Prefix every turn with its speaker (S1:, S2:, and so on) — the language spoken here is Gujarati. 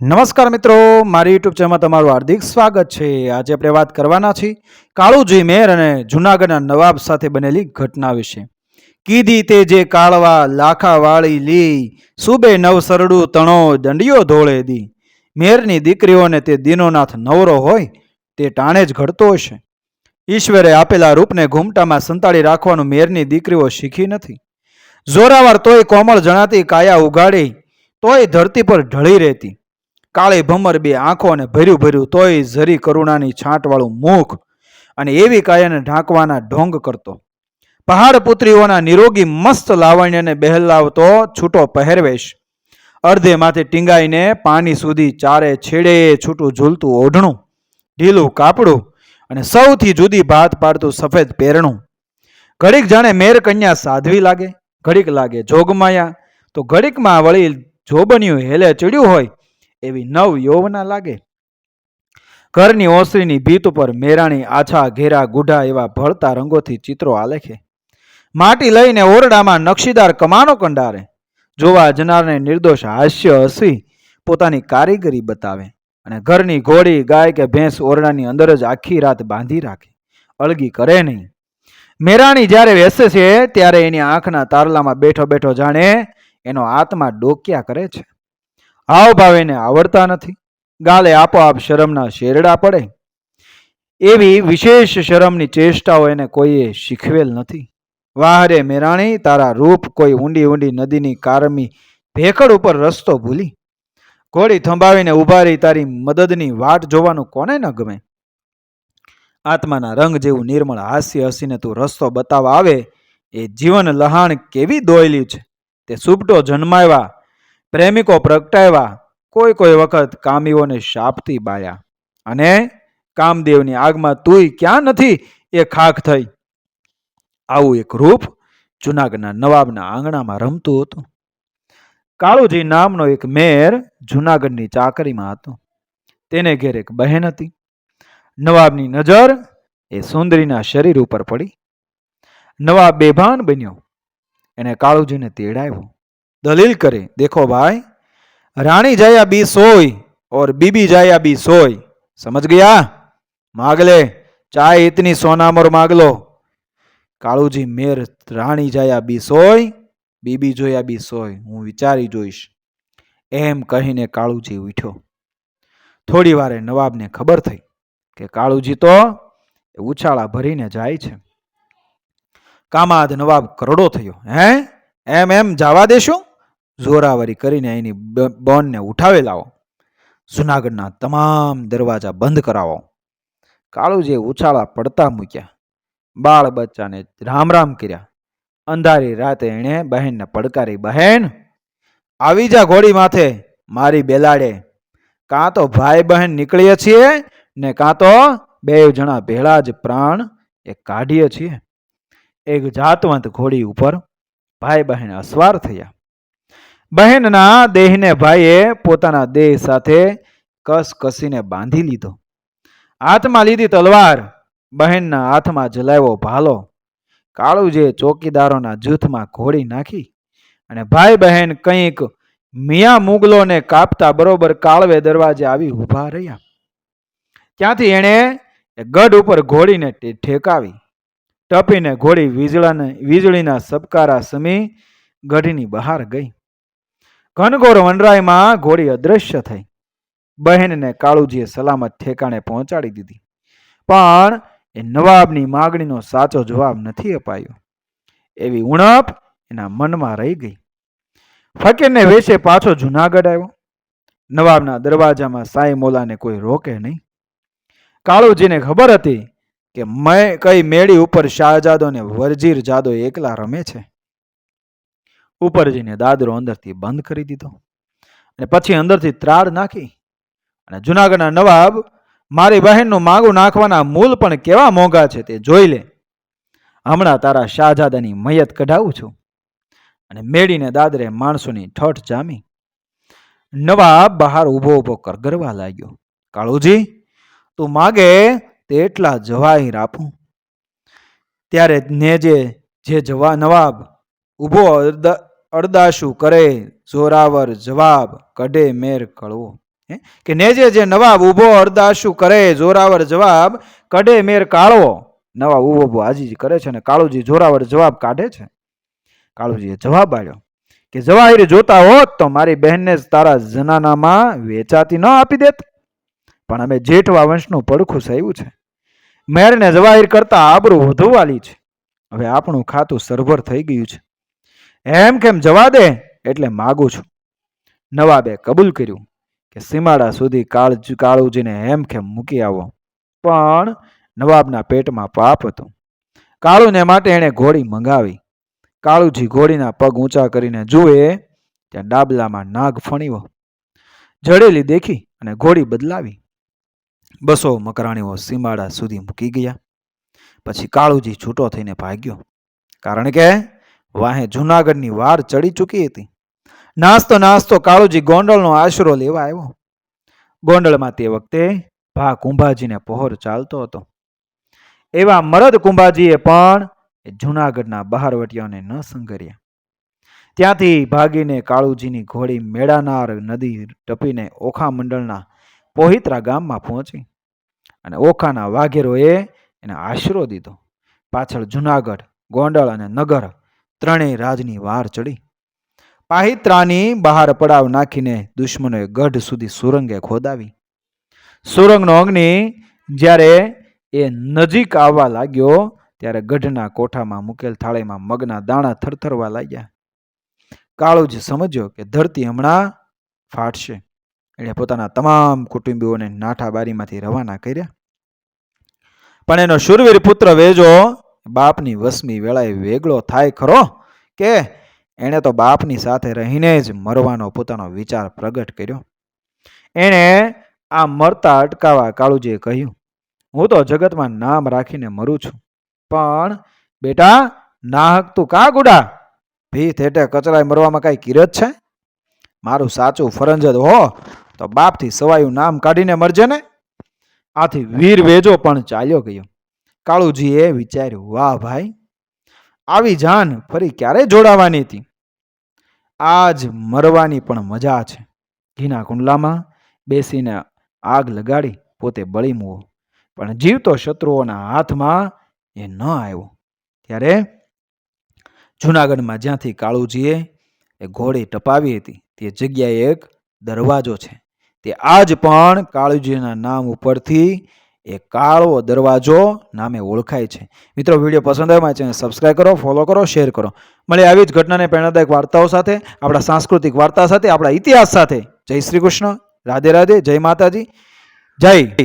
S1: નમસ્કાર મિત્રો, મારી યુટ્યુબ ચેનલમાં તમારું હાર્દિક સ્વાગત છે. આજે આપણે વાત કરવાના છીએ કાળુજી મેર અને જુનાગઢના નવાબ સાથે બનેલી ઘટના વિશે. કીધી તે જે કાળવા લાખા વાળી લી સુબે નવ સરડું તણો દંડિયો ધોળે દી. મેરની દીકરીઓને તે દીનોનાથ નવરો હોય, તે ટાણે જ ઘડતો હશે. ઈશ્વરે આપેલા રૂપને ઘૂમટામાં સંતાડી રાખવાનું મેરની દીકરીઓ શીખી નથી. જોરાવર તોય કોમળ જણાતી કાયા ઉગાડી, તોય ધરતી પર ઢળી રહેતી. કાળી ભમર બે આંખો અને ભર્યું ભર્યું તોય ઝરી કરુણાની છાંટવાળું મુખ અને એવી કાયાને ઢાંકવાના ઢોંગ કરતો. પહાડ પુત્રીઓના નિરોગી મસ્ત લાવણ્યને બહેલાવતો છૂટો પહેરવેશ. અર્ધે માથે ટીંગાઈને પાણી સુધી ચારે છેડે છૂટું ઝૂલતું ઓઢણું, ઢીલું કાપડું અને સૌથી જુદી ભાત પાડતું સફેદ પહેરણું ઘડીક જાણે મેર કન્યા સાધવી લાગે, ઘડીક લાગે જોગમાયા, તો ઘડીકમાં વળી જોબન્યું હેલે ચડ્યું હોય એવી નવ યૌવના લાગે. ઘરની ઓસરીની ભીત ઉપર મેરાણી આછા ઘેરા ગુઢા એવા ભળતા રંગોથી ચિત્રો આલેખે. માટી લઈને ઓરડામાં નકશીદાર કમાનો કંડારે. જોવા જનારને નિર્દોષ હાસ્ય હસી પોતાની કારીગરી બતાવે. અને ઘરની ઘોડી, ગાય કે ભેંસ ઓરડાની અંદર જ આખી રાત બાંધી રાખે. અળગી કરે નહીં. મેરાણી જ્યારે બેસે છે, ત્યારે એની આંખના તારલામાં બેઠો બેઠો જાણે એનો આત્મા ડોક્યા કરે છે. હાવભાવ એને આવડતા નથી. ગાલે આપોઆપ શરમના શેરડા પડે. એવી વિશેષ શરમની ચેષ્ટાઓ એને કોઈએ શીખવેલ નથી. વાહરે મેરાણી, તારા રૂપ કોઈ ઊંડી ઊંડી નદીની કારમી ભેખડ ઉપર રસ્તો ભૂલી. ઘોડી થંભાવીને ઊભા રહી તારી મદદની વાટ જોવાનું કોને ન ગમે? આત્માના રંગ જેવું નિર્મળ હાસ્ય હસીને તું રસ્તો બતાવવા આવે, એ જીવન લહાણ કેવી દોયલી છે? તે સુપટો જન્માવ્યા પ્રેમિકો પ્રગટાવ્યા. કોઈ કોઈ વખત કામીઓને શાપથી બાયા. અને કામદેવની આગમાં તુંય ક્યાં નથી? એ ખાખ થઈ. આવું એક રૂપ જુનાગઢના નવાબના આંગણામાં રમતું હતું. કાળુજી નામનો એક મેર જુનાગઢની ચાકરીમાં હતો. તેને ઘેર એક બહેન હતી. નવાબની નજર એ સુંદરીના શરીર ઉપર પડી. નવાબ બેભાન બન્યો. એણે કાળુજીને તેડાવ્યો. दलील करे देखो भाई रानी जाया बी सोई और बीबी जाया बी सोई समझ गया मांग ले चाय इतनी सोनामोर मांग लो કાળુજી મેર રાણી જાયા બી સોય બીબી જોયા બી સોય હું વિચારી જોઈશ એમ કહીને કાળુજી ઉઠ્યો થોડી વારે નવાબને ખબર થઈ કે કાળુજી તો ઉછાળા ભરીને જાય છે કામાદ નવાબ કરડો થયો હે એમ એમ જવા દેશું જોરાવરી કરીને એની બોનને ઉઠાવી લાવો. જુનાગઢના તમામ દરવાજા બંધ કરાવો. કાળુજીએ ઉછાળા પડતા મૂક્યા. બાળ બચ્ચાને રામ રામ કર્યા. અંધારી રાતે એણે બહેનને પડકારી, બહેન, આવી જા ઘોડી માથે, મારી બેલાડે. કાં તો ભાઈ બહેન નીકળીએ છીએ ને કાં તો બે જણા ભેળા જ પ્રાણ એ કાઢીએ છીએ. એક જાતવંત ઘોડી ઉપર ભાઈ બહેન અસવાર થયા. બહેનના દેહને ભાઈએ પોતાના દેહ સાથે કસ કસીને બાંધી લીધો. હાથમાં લીધી તલવાર, બહેનના હાથમાં જલાવ્યો ભાલો કાળુજે ચોકીદારોના જૂથમાં ઘોડી નાખી અને ભાઈ બહેન કંઈક મિયા મુગલોને કાપતા બરોબર કાળવે દરવાજે આવી ઊભા રહ્યા. ત્યાંથી એણે ગઢ ઉપર ઘોડીને ઠેકાવી. ટપીને ઘોડી વીજળાને, વીજળીના સબકારા સમી ગઢની બહાર ગઈ. ઘનઘોર વનરાયમાં ઘોડી અદૃશ્ય થઈ. બહેનને કાળુજીએ સલામત ઠેકાણે પહોંચાડી દીધી. પણ એ નવાબની માગણીનો સાચો જવાબ નથી અપાયો. એવી ઉણપ એના મનમાં રહી ગઈ. ફકીરને વેશે પાછો જુનાગઢ આવ્યો. નવાબના દરવાજામાં સાઈ મોલાને કોઈ રોકે નહીં. કાળુજીને ખબર હતી કે મેં, કઈ મેળી ઉપર શાહજાદો ને વરજીર જાદો એકલા રમે છે. ઉપરજીને દાદરો અંદરથી બંધ કરી દીધો અને પછી અંદરથી ત્રાડ નાખી અને જુનાગઢના નવાબ, મારી બહેનનું માગું નાખવાના મૂલ પણ કેવા મોંઘા છે તે જોઈ લે. હમણાં તારા શાહજાદાની મયત કઢાવું છું. અને મેળીને દાદરે માણસોની ઠઠ જામી. નવાબ બહાર ઊભો ઊભો કરગરવા લાગ્યો. કાળુજી, તું માગે તેટલા જવાહીર આપું ત્યારે ને જે જે જવા, નવાબ ઊભો અરદાશું કરે, જોરાવર જવાબ કઢે મેર કળવો? કે નેજે જે નવાબ ઊભો અરદાશું કરે, જોરાવર જવાબ કડે મેર કાળવો. નવાબ ઊભો ઊભો હાજી કરે છે ને કાળુજી જોરાવર જવાબ કાઢે છે. કાળુજીએ જવાબ આવ્યો કે જવાહીર જોતા હોત તો મારી બહેનને જ તારા જનાનામાં વેચાતી ન આપી દેત. પણ અમે જેઠવા વંશનું પડખું સહ્યું છે. મેરને જવાહીર કરતા આબરૂ વધુ વાલી છે. હવે આપણું ખાતું સરભર થઈ ગયું છે. એમ કેમ જવા દે? એટલે માગું છું. નવાબે કબૂલ કર્યું કે સીમાડા સુધી કાળ કાળુજીને હેમ કેમ મૂકી આવો? પણ નવાબના પેટમાં પાપ હતું. કાળુને માટે એણે ઘોડી મંગાવી. કાળુજી ઘોડીના પગ ઊંચા કરીને જુએ, ત્યાં ડાબલામાં નાગ ફણીવો જડેલી દેખી અને ઘોડી બદલાવી. બસો મકરાણીઓ સીમાડા સુધી મૂકી ગયા. પછી કાળુજી છૂટો થઈને ભાગ્યો. કારણ કે વાહે જુનાગઢની વાર ચડી ચૂકી હતી. નાસ્તો નાસ્તો કાળુજી ગોંડલનો આશરો લેવા આવ્યો. ગોંડલમાં તે વખતે ભા કુંભાજીને પહોર ચાલતો હતો. એવા મરદ કુંભાજીએ પણ જુનાગઢના બહારવટીઓને ન સંગર્યા ત્યાંથી ભાગીને કાળુજીની ઘોડી મેળાનાર નદી ટપીને ઓખા મંડળના પોહિત્રા ગામમાં પહોંચી અને ઓખાના વાઘેરોએ એને આશરો દીધો. પાછળ જુનાગઢ, ગોંડલ અને નગર ત્રણેય રાજની વાર ચડી. પાહિત્રાની બહાર પડાવ નાખીને દુશ્મનોએ ગઢ સુધી સુરંગે ખોદાવી. સુરંગનો અગ્નિ જ્યારે એ નજીક આવવા લાગ્યો, ત્યારે ગઢના કોઠામાં મૂકેલ થાળીમાં મગના દાણા થરથરવા લાગ્યા. કાળુજ સમજ્યો કે ધરતી હમણાં ફાટશે. એણે પોતાના તમામ કુટુંબીઓને નાઠાબારીમાંથી રવાના કર્યા. પણ એનો શુરવીર પુત્ર વેજો બાપની વસમી વેળાએ વેગળો થાય ખરો? કે એણે તો બાપની સાથે રહીને જ મરવાનો પોતાનો વિચાર પ્રગટ કર્યો? એણે આ મરતા અટકાવવા કાળુજીએ કહ્યું, હું તો જગતમાં નામ રાખીને મરું છું, પણ બેટા, નાહક તું કા ગુડા? ભી થેટે કચરાય મરવામાં કાંઈ કિરત છે? મારું સાચું ફરંજદ હો, તો બાપથી સવાયું નામ કાઢીને મરજે ને? આથી વીર વેજો પણ ચાલ્યો ગયો. કાળુજીએ વિચાર્યું, વાહ ભાઈ, આવી જાન ફરી ક્યારે જોડાવાની હતી? આજ મરવાની પણ મજા છે. ઘીના કુંડલામાં બેસીને આગ લગાડી પોતે બળી મૂવો. પણ જીવતો શત્રુઓના હાથમાં એ ન આવ્યો. ત્યારે જુનાગઢમાં જ્યાંથી કાળુજીએ એ ઘોડી ટપાવી હતી, તે જગ્યાએ એક દરવાજો છે. તે આજ પણ કાળુજીના નામ ઉપરથી એ કાળો દરવાજો નામે ઓળખાય છે. મિત્રો, વીડિયો પસંદ આવે છે સબસ્ક્રાઈબ કરો ફોલો કરો શેર કરો. મળે આવી જ ઘટનાને પ્રેરણાદાયક વાર્તાઓ સાથે, આપણા સાંસ્કૃતિક વાર્તા સાથે, આપણા ઇતિહાસ સાથે. જય શ્રી કૃષ્ણ. રાધે રાધે. જય માતાજી. જય.